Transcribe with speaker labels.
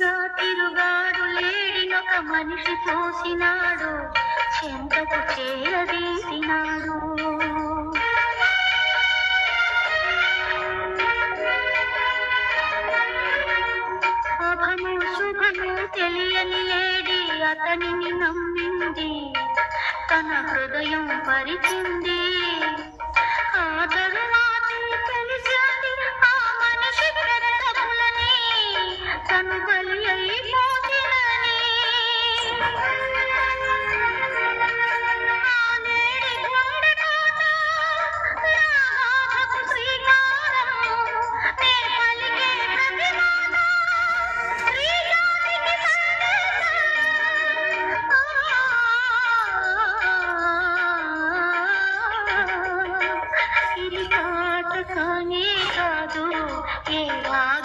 Speaker 1: ఒంటరిగా తిరుగాడు లేడినొక మనిషి పోసినాడు చెంతకు చేరదీసినాడు అభను శుభను తెలియని లేడి అతనిని నమ్మింది. తన హృదయం పరిచింది. ఆ తరువాత తెలిసింది ఆ మనిషి తను 和你的度 ಅದು